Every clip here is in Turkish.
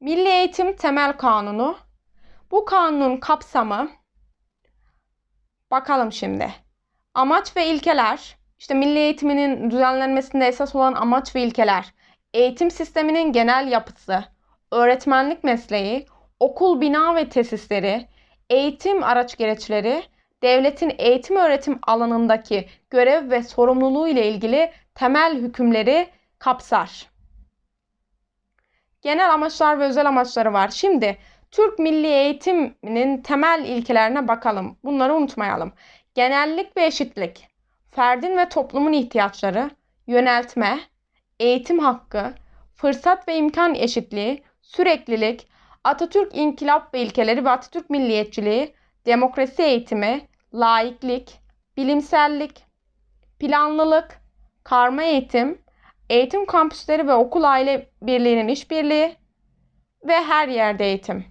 Milli Eğitim Temel Kanunu. Bu kanunun kapsamı bakalım şimdi. Amaç ve ilkeler. İşte milli eğitiminin düzenlenmesinde esas olan amaç ve ilkeler. Eğitim sisteminin genel yapısı, öğretmenlik mesleği, okul bina ve tesisleri, eğitim araç gereçleri, devletin eğitim öğretim alanındaki görev ve sorumluluğu ile ilgili temel hükümleri kapsar. Genel amaçlar ve özel amaçları var. Şimdi Türk Milli Eğitiminin temel ilkelerine bakalım. Bunları unutmayalım. Genellik ve eşitlik, ferdin ve toplumun ihtiyaçları, yöneltme, eğitim hakkı, fırsat ve imkan eşitliği, süreklilik, Atatürk inkılap ve ilkeleri ve Atatürk milliyetçiliği, demokrasi eğitimi, laiklik, bilimsellik, planlılık, karma eğitim, eğitim kampüsleri ve okul aile birliğinin işbirliği ve her yerde eğitim.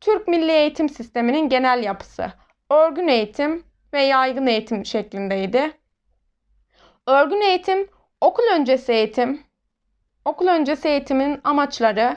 Türk Milli Eğitim Sistemi'nin genel yapısı örgün eğitim ve yaygın eğitim şeklindeydi. Örgün eğitim, okul öncesi eğitim, okul öncesi eğitimin amaçları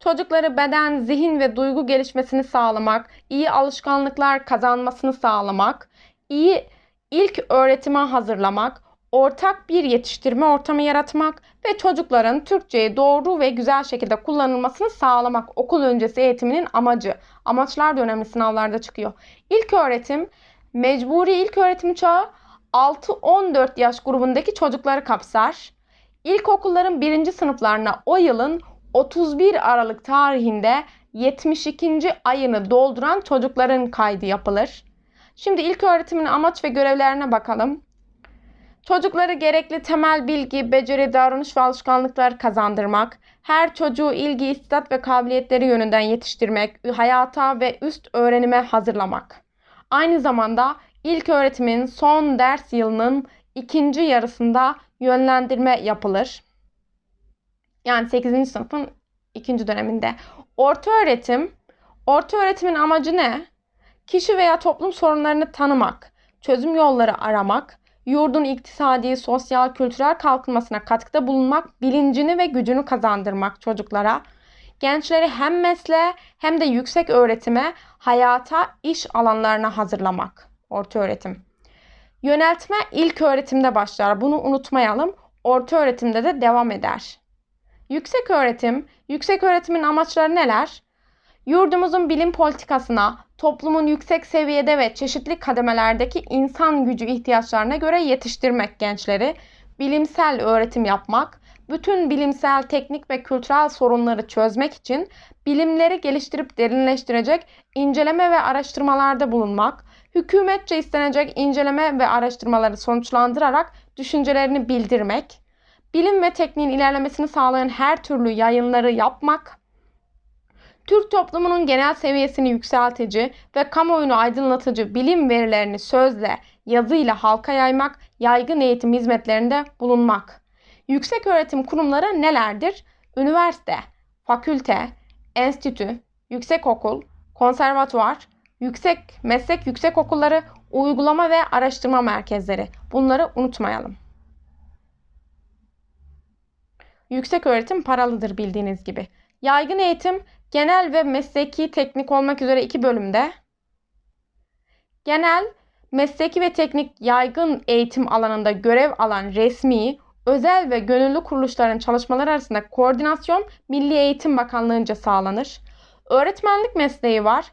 çocukları beden, zihin ve duygu gelişmesini sağlamak, iyi alışkanlıklar kazanmasını sağlamak, iyi ilk öğretime hazırlamak, ortak bir yetiştirme ortamı yaratmak ve çocukların Türkçeyi doğru ve güzel şekilde kullanılmasını sağlamak okul öncesi eğitiminin amacı. Amaçlar da önemli sınavlarda çıkıyor. İlk öğretim, mecburi ilk öğretim çağı 6-14 yaş grubundaki çocukları kapsar. İlkokulların birinci sınıflarına o yılın 31 Aralık tarihinde 72. ayını dolduran çocukların kaydı yapılır. Şimdi ilk öğretimin amaç ve görevlerine bakalım. Çocukları gerekli temel bilgi, beceri, davranış ve alışkanlıklar kazandırmak, her çocuğu ilgi, istidat ve kabiliyetleri yönünden yetiştirmek, hayata ve üst öğrenime hazırlamak. Aynı zamanda ilk öğretimin son ders yılının ikinci yarısında yönlendirme yapılır. Yani 8. sınıfın ikinci döneminde. Orta öğretim, orta öğretimin amacı ne? Kişi veya toplum sorunlarını tanımak, çözüm yolları aramak, yurdun iktisadi, sosyal, kültürel kalkınmasına katkıda bulunmak, bilincini ve gücünü kazandırmak çocuklara. Gençleri hem mesleğe hem de yüksek öğretime, hayata, iş alanlarına hazırlamak. Orta öğretim. Yöneltme ilk öğretimde başlar. Bunu unutmayalım. Orta öğretimde de devam eder. Yüksek öğretim, yüksek öğretimin amaçları neler? Yurdumuzun bilim politikasına, toplumun yüksek seviyede ve çeşitli kademelerdeki insan gücü ihtiyaçlarına göre yetiştirmek gençleri, bilimsel öğretim yapmak, bütün bilimsel, teknik ve kültürel sorunları çözmek için bilimleri geliştirip derinleştirecek inceleme ve araştırmalarda bulunmak, hükümetçe istenecek inceleme ve araştırmaları sonuçlandırarak düşüncelerini bildirmek, bilim ve tekniğin ilerlemesini sağlayan her türlü yayınları yapmak, Türk toplumunun genel seviyesini yükseltici ve kamuoyunu aydınlatıcı bilim verilerini sözle, yazıyla halka yaymak, yaygın eğitim hizmetlerinde bulunmak. Yüksek öğretim kurumları nelerdir? Üniversite, fakülte, enstitü, yüksekokul, konservatuvar, yüksek meslek yüksek okulları, uygulama ve araştırma merkezleri. Bunları unutmayalım. Yüksek öğretim paralıdır bildiğiniz gibi. Yaygın eğitim genel ve mesleki teknik olmak üzere iki bölümde. Genel, mesleki ve teknik yaygın eğitim alanında görev alan resmi, özel ve gönüllü kuruluşların çalışmaları arasında koordinasyon Milli Eğitim Bakanlığı'nca sağlanır. Öğretmenlik mesleği var.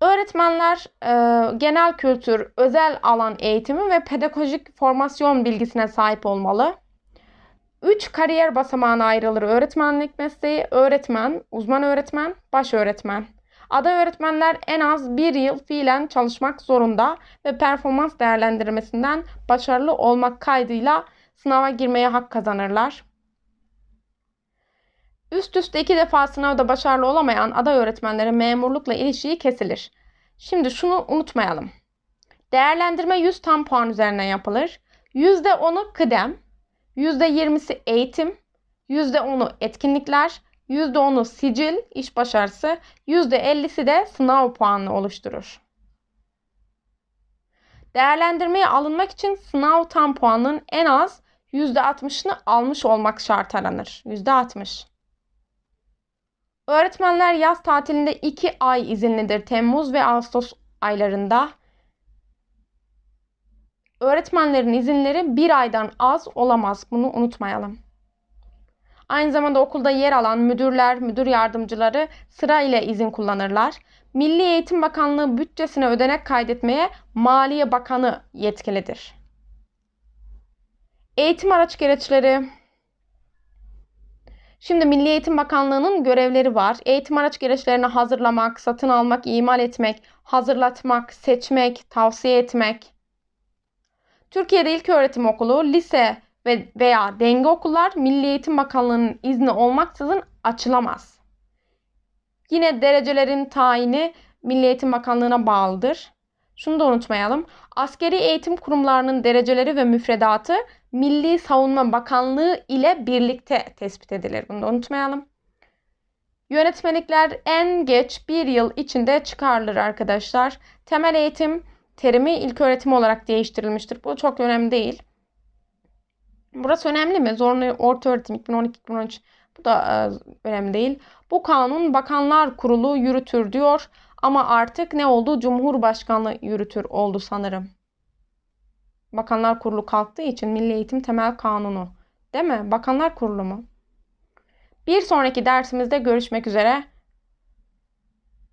Öğretmenler e, genel kültür, özel alan eğitimi ve pedagojik formasyon bilgisine sahip olmalı. 3 kariyer basamağına ayrılır öğretmenlik mesleği. Öğretmen, uzman öğretmen, baş öğretmen. Aday öğretmenler en az bir yıl fiilen çalışmak zorunda ve performans değerlendirmesinden başarılı olmak kaydıyla sınava girmeye hak kazanırlar. Üst üste iki defa sınavda başarılı olamayan aday öğretmenlere memurlukla ilişiği kesilir. Şimdi şunu unutmayalım. Değerlendirme 100 tam puan üzerinden yapılır. %10'u kıdem, %20'si eğitim, %10'u etkinlikler, %10'u sicil, iş başarısı, %50'si de sınav puanını oluşturur. Değerlendirmeye alınmak için sınav tam puanının en az %60'ını almış olmak şart aranır. %60. Öğretmenler yaz tatilinde 2 ay izinlidir. Temmuz ve Ağustos aylarında. Öğretmenlerin izinleri bir aydan az olamaz. Bunu unutmayalım. Aynı zamanda okulda yer alan müdürler, müdür yardımcıları sıra ile izin kullanırlar. Milli Eğitim Bakanlığı bütçesine ödenek kaydetmeye Maliye Bakanı yetkilidir. Eğitim araç gereçleri Şimdi Milli Eğitim Bakanlığı'nın görevleri var. Eğitim araç gereçlerini hazırlamak, satın almak, imal etmek, hazırlatmak, seçmek, tavsiye etmek. Türkiye'de ilköğretim okulu, lise ve veya denge okullar Milli Eğitim Bakanlığı'nın izni olmaksızın açılamaz. Yine derecelerin tayini Milli Eğitim Bakanlığı'na bağlıdır. Şunu da unutmayalım. Askeri eğitim kurumlarının dereceleri ve müfredatı Milli Savunma Bakanlığı ile birlikte tespit edilir. Bunu da unutmayalım. Yönetmelikler en geç bir yıl içinde çıkarılır arkadaşlar. Temel eğitim terimi ilköğretim olarak değiştirilmiştir. Bu çok önemli değil. Burası önemli mi? Zorunlu orta öğretim 2012-2013 bu da e, önemli değil. Bu kanun Bakanlar Kurulu yürütür diyor ama artık ne oldu? Cumhurbaşkanlığı yürütür oldu sanırım. Bakanlar Kurulu kalktığı için Milli Eğitim Temel Kanunu. Değil mi? Bakanlar Kurulu mu? Bir sonraki dersimizde görüşmek üzere.